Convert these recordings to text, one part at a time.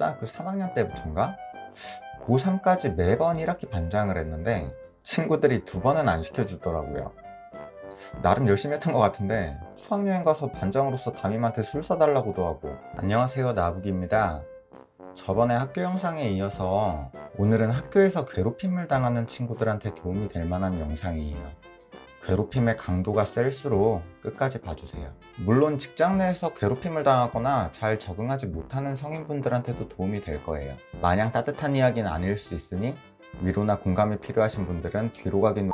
초등학교 3학년 때부터인가? 고3까지 매번 1학기 반장을 했는데 친구들이 두 번은 안 시켜주더라고요. 나름 열심히 했던 것 같은데 수학여행 가서 반장으로서 담임한테 술 사달라고도 하고 안녕하세요 나부기입니다. 저번에 학교 영상에 이어서 오늘은 학교에서 괴롭힘을 당하는 친구들한테 도움이 될 만한 영상이에요. 괴롭힘의 강도가 셀수록 끝까지 봐주세요. 물론 직장 내에서 괴롭힘을 당하거나 잘 적응하지 못하는 성인분들한테도 도움이 될 거예요. 마냥 따뜻한 이야기는 아닐 수 있으니 위로나 공감이 필요하신 분들은 뒤로 가긴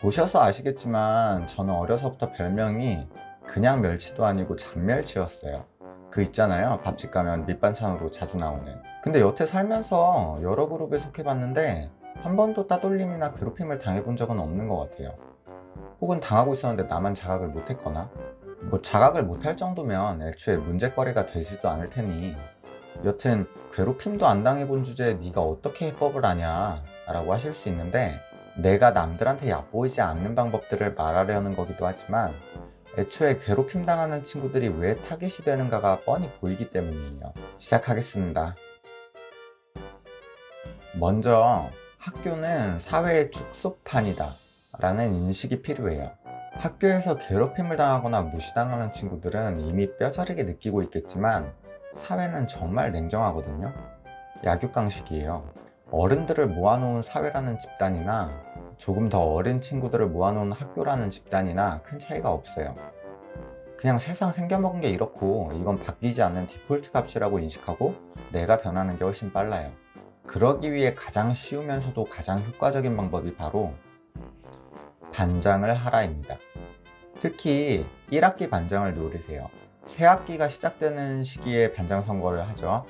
보셔서 아시겠지만 저는 어려서부터 별명이 그냥 멸치도 아니고 잔멸치였어요. 그 있잖아요. 밥집 가면 밑반찬으로 자주 나오는. 근데 여태 살면서 여러 그룹에 속해봤는데 한 번도 따돌림이나 괴롭힘을 당해본 적은 없는 것 같아요. 혹은 당하고 있었는데 나만 자각을 못했거나 뭐 자각을 못할 정도면 애초에 문제거리가 되지도 않을 테니 여튼 괴롭힘도 안 당해본 주제에 네가 어떻게 해법을 아냐 라고 하실 수 있는데 내가 남들한테 얕보이지 않는 방법들을 말하려는 거기도 하지만 애초에 괴롭힘 당하는 친구들이 왜 타깃이 되는가가 뻔히 보이기 때문이에요. 시작하겠습니다. 먼저 학교는 사회의 축소판이다 라는 인식이 필요해요. 학교에서 괴롭힘을 당하거나 무시당하는 친구들은 이미 뼈저리게 느끼고 있겠지만 사회는 정말 냉정하거든요. 약육강식이에요. 어른들을 모아놓은 사회라는 집단이나 조금 더 어린 친구들을 모아놓은 학교라는 집단이나 큰 차이가 없어요. 그냥 세상 생겨먹은 게 이렇고 이건 바뀌지 않는 디폴트 값이라고 인식하고 내가 변하는 게 훨씬 빨라요. 그러기 위해 가장 쉬우면서도 가장 효과적인 방법이 바로 반장을 하라입니다. 특히 1학기 반장을 노리세요. 새 학기가 시작되는 시기에 반장 선거를 하죠.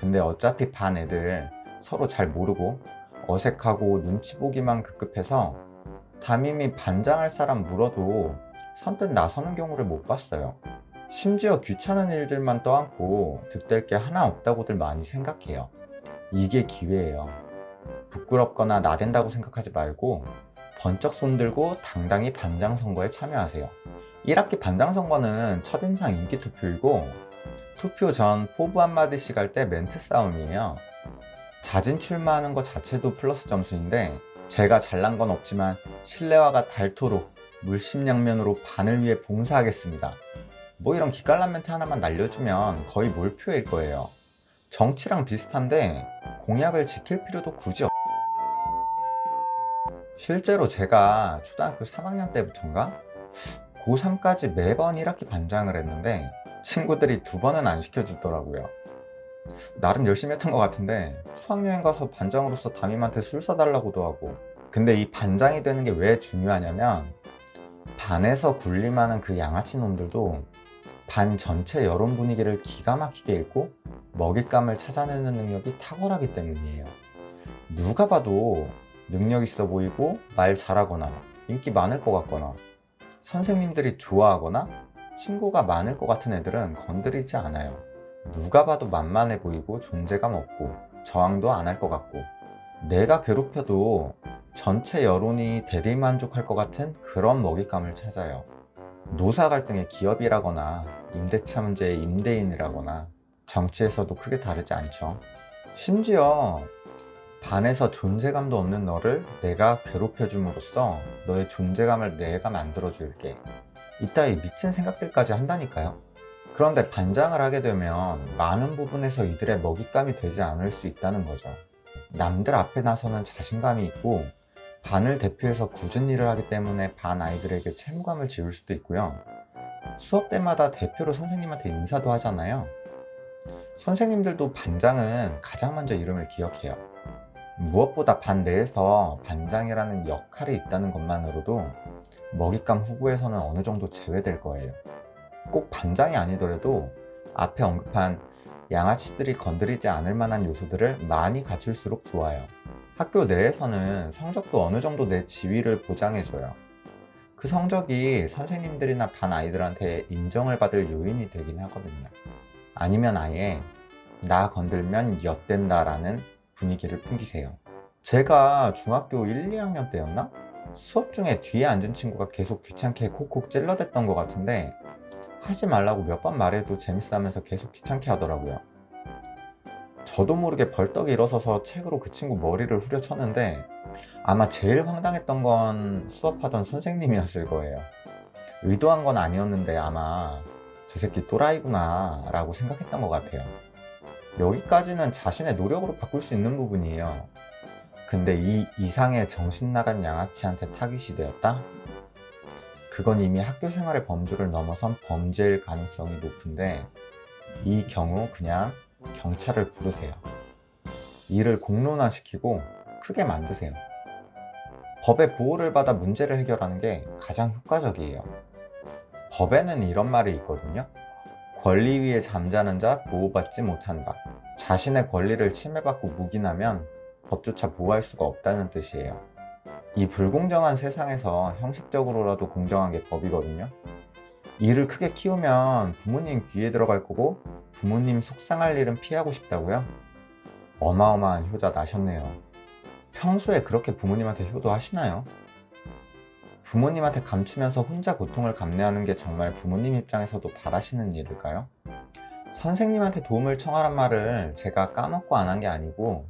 근데 어차피 반 애들 서로 잘 모르고 어색하고 눈치 보기만 급급해서 담임이 반장할 사람 물어도 선뜻 나서는 경우를 못 봤어요. 심지어 귀찮은 일들만 떠안고 득될 게 하나 없다고들 많이 생각해요. 이게 기회예요. 부끄럽거나 나댄다고 생각하지 말고 번쩍 손들고 당당히 반장 선거에 참여하세요. 1학기 반장 선거는 첫인상 인기 투표이고 투표 전 포부 한마디씩 할 때 멘트 싸움이에요. 자진 출마하는 것 자체도 플러스 점수인데 제가 잘난 건 없지만 신뢰화가 닳도록 물심양면으로 반을 위해 봉사하겠습니다. 뭐 이런 기깔난 멘트 하나만 날려주면 거의 몰표일 거예요. 정치랑 비슷한데 공약을 지킬 필요도 굳이 없... 실제로 제가 초등학교 3학년 때부터인가 고3까지 매번 1학기 반장을 했는데 친구들이 두 번은 안 시켜주더라고요. 나름 열심히 했던 것 같은데 수학여행 가서 반장으로서 담임한테 술 사달라고도 하고 근데 이 반장이 되는 게 왜 중요하냐면 반에서 군림하는 그 양아치 놈들도 반 전체 여론 분위기를 기가 막히게 읽고 먹잇감을 찾아내는 능력이 탁월하기 때문이에요. 누가 봐도 능력 있어 보이고 말 잘하거나 인기 많을 것 같거나 선생님들이 좋아하거나 친구가 많을 것 같은 애들은 건드리지 않아요. 누가 봐도 만만해 보이고 존재감 없고 저항도 안 할 것 같고 내가 괴롭혀도 전체 여론이 대리만족할 것 같은 그런 먹잇감을 찾아요. 노사 갈등의 기업이라거나 임대차 문제의 임대인이라거나 정치에서도 크게 다르지 않죠. 심지어 반에서 존재감도 없는 너를 내가 괴롭혀줌으로써 너의 존재감을 내가 만들어줄게. 이따위 미친 생각들까지 한다니까요. 그런데 반장을 하게 되면 많은 부분에서 이들의 먹잇감이 되지 않을 수 있다는 거죠. 남들 앞에 나서는 자신감이 있고 반을 대표해서 굳은 일을 하기 때문에 반 아이들에게 채무감을 지울 수도 있고요. 수업 때마다 대표로 선생님한테 인사도 하잖아요. 선생님들도 반장은 가장 먼저 이름을 기억해요. 무엇보다 반 내에서 반장이라는 역할이 있다는 것만으로도 먹잇감 후보에서는 어느 정도 제외될 거예요. 꼭 반장이 아니더라도 앞에 언급한 양아치들이 건드리지 않을 만한 요소들을 많이 갖출수록 좋아요. 학교 내에서는 성적도 어느 정도 내 지위를 보장해줘요. 그 성적이 선생님들이나 반 아이들한테 인정을 받을 요인이 되긴 하거든요. 아니면 아예 나 건들면 엿된다라는 분위기를 풍기세요. 제가 중학교 1, 2학년 때였나? 수업 중에 뒤에 앉은 친구가 계속 귀찮게 콕콕 찔러댔던 것 같은데 하지 말라고 몇 번 말해도 재밌어 하면서 계속 귀찮게 하더라고요. 저도 모르게 벌떡 일어서서 책으로 그 친구 머리를 후려쳤는데 아마 제일 황당했던 건 수업하던 선생님이었을 거예요. 의도한 건 아니었는데 아마 저 새끼 또라이구나 라고 생각했던 것 같아요. 여기까지는 자신의 노력으로 바꿀 수 있는 부분이에요. 근데 이 이상의 정신 나간 양아치한테 타깃이 되었다? 그건 이미 학교 생활의 범주를 넘어선 범죄일 가능성이 높은데 이 경우 그냥 경찰을 부르세요. 일을 공론화시키고 크게 만드세요. 법의 보호를 받아 문제를 해결하는 게 가장 효과적이에요. 법에는 이런 말이 있거든요. 권리 위에 잠자는 자 보호받지 못한다. 자신의 권리를 침해받고 묵인하면 법조차 보호할 수가 없다는 뜻이에요. 이 불공정한 세상에서 형식적으로라도 공정한 게 법이거든요. 일을 크게 키우면 부모님 귀에 들어갈 거고 부모님 속상할 일은 피하고 싶다고요? 어마어마한 효자 나셨네요. 평소에 그렇게 부모님한테 효도하시나요? 부모님한테 감추면서 혼자 고통을 감내하는 게 정말 부모님 입장에서도 바라시는 일일까요? 선생님한테 도움을 청하란 말을 제가 까먹고 안 한 게 아니고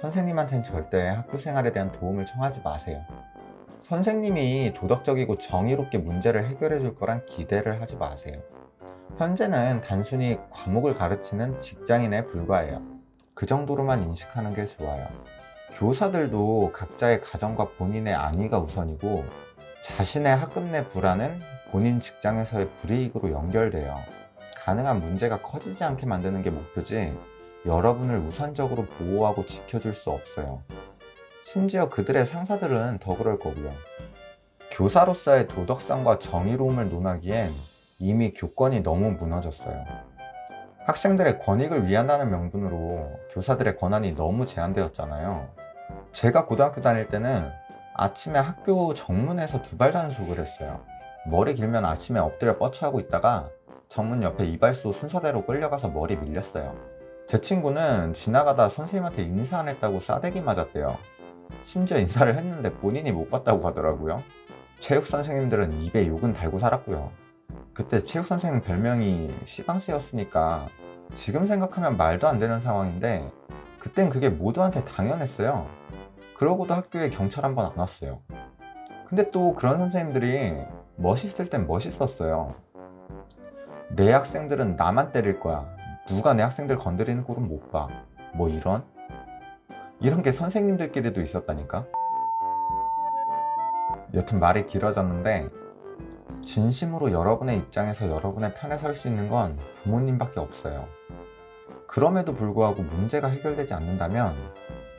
선생님한테는 절대 학교 생활에 대한 도움을 청하지 마세요. 선생님이 도덕적이고 정의롭게 문제를 해결해 줄 거란 기대를 하지 마세요. 현재는 단순히 과목을 가르치는 직장인에 불과해요. 그 정도로만 인식하는 게 좋아요. 교사들도 각자의 가정과 본인의 안위가 우선이고 자신의 학급 내 불안은 본인 직장에서의 불이익으로 연결돼요. 가능한 문제가 커지지 않게 만드는 게 목표지 여러분을 우선적으로 보호하고 지켜줄 수 없어요. 심지어 그들의 상사들은 더 그럴 거고요. 교사로서의 도덕성과 정의로움을 논하기엔 이미 교권이 너무 무너졌어요. 학생들의 권익을 위한다는 명분으로 교사들의 권한이 너무 제한되었잖아요. 제가 고등학교 다닐 때는 아침에 학교 정문에서 두발 단속을 했어요. 머리 길면 아침에 엎드려 뻗쳐하고 있다가 정문 옆에 이발소 순서대로 끌려가서 머리 밀렸어요. 제 친구는 지나가다 선생님한테 인사 안 했다고 싸대기 맞았대요. 심지어 인사를 했는데 본인이 못 봤다고 하더라고요. 체육 선생님들은 입에 욕은 달고 살았고요. 그때 체육 선생님 별명이 시방새였으니까 지금 생각하면 말도 안 되는 상황인데 그땐 그게 모두한테 당연했어요. 그러고도 학교에 경찰 한 번 안 왔어요. 근데 또 그런 선생님들이 멋있을 땐 멋있었어요. 내 학생들은 나만 때릴 거야. 누가 내 학생들 건드리는 꼴은 못 봐. 뭐 이런? 이런 게 선생님들끼리도 있었다니까? 여튼 말이 길어졌는데, 진심으로 여러분의 입장에서 여러분의 편에 설 수 있는 건 부모님밖에 없어요. 그럼에도 불구하고 문제가 해결되지 않는다면,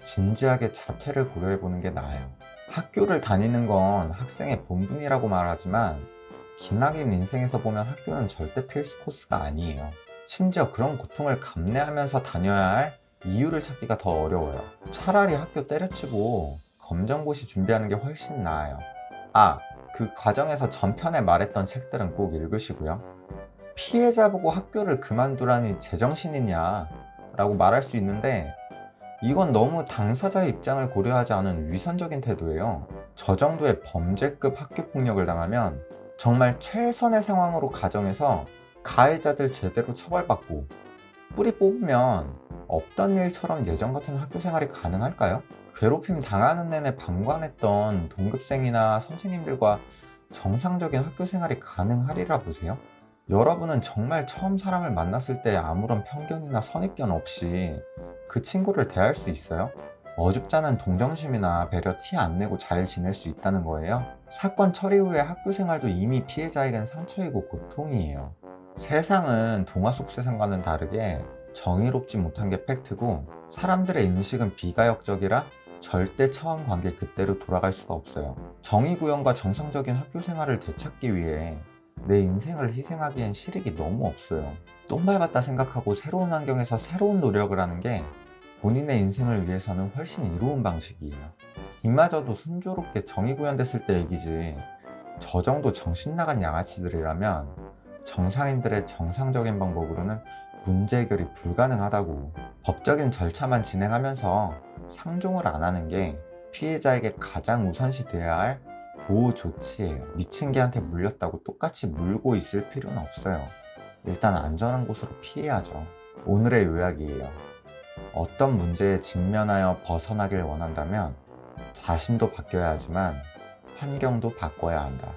진지하게 자퇴를 고려해 보는 게 나아요. 학교를 다니는 건 학생의 본분이라고 말하지만, 기나긴 인생에서 보면 학교는 절대 필수 코스가 아니에요. 심지어 그런 고통을 감내하면서 다녀야 할 이유를 찾기가 더 어려워요. 차라리 학교 때려치고 검정고시 준비하는 게 훨씬 나아요. 아, 그 과정에서 전편에 말했던 책들은 꼭 읽으시고요. 피해자 보고 학교를 그만두라니 제정신이냐 라고 말할 수 있는데 이건 너무 당사자의 입장을 고려하지 않은 위선적인 태도예요. 저 정도의 범죄급 학교 폭력을 당하면 정말 최선의 상황으로 가정해서 가해자들 제대로 처벌받고 뿌리 뽑으면 없던 일처럼 예전 같은 학교 생활이 가능할까요? 괴롭힘 당하는 내내 방관했던 동급생이나 선생님들과 정상적인 학교 생활이 가능하리라 보세요? 여러분은 정말 처음 사람을 만났을 때 아무런 편견이나 선입견 없이 그 친구를 대할 수 있어요? 어줍잖은 동정심이나 배려 티 안 내고 잘 지낼 수 있다는 거예요? 사건 처리 후에 학교 생활도 이미 피해자에겐 상처이고 고통이에요. 세상은 동화 속 세상과는 다르게 정의롭지 못한 게 팩트고 사람들의 인식은 비가역적이라 절대 처음 관계 그때로 돌아갈 수가 없어요. 정의 구현과 정상적인 학교 생활을 되찾기 위해 내 인생을 희생하기엔 실익이 너무 없어요. 똥 밟았다 생각하고 새로운 환경에서 새로운 노력을 하는 게 본인의 인생을 위해서는 훨씬 이로운 방식이에요. 이마저도 순조롭게 정의 구현됐을 때 얘기지. 저 정도 정신 나간 양아치들이라면 정상인들의 정상적인 방법으로는 문제 해결이 불가능하다고 법적인 절차만 진행하면서 상종을 안 하는 게 피해자에게 가장 우선시 돼야 할 보호 조치예요. 미친 개한테 물렸다고 똑같이 물고 있을 필요는 없어요. 일단 안전한 곳으로 피해야죠. 오늘의 요약이에요. 어떤 문제에 직면하여 벗어나길 원한다면 자신도 바뀌어야 하지만 환경도 바꿔야 한다.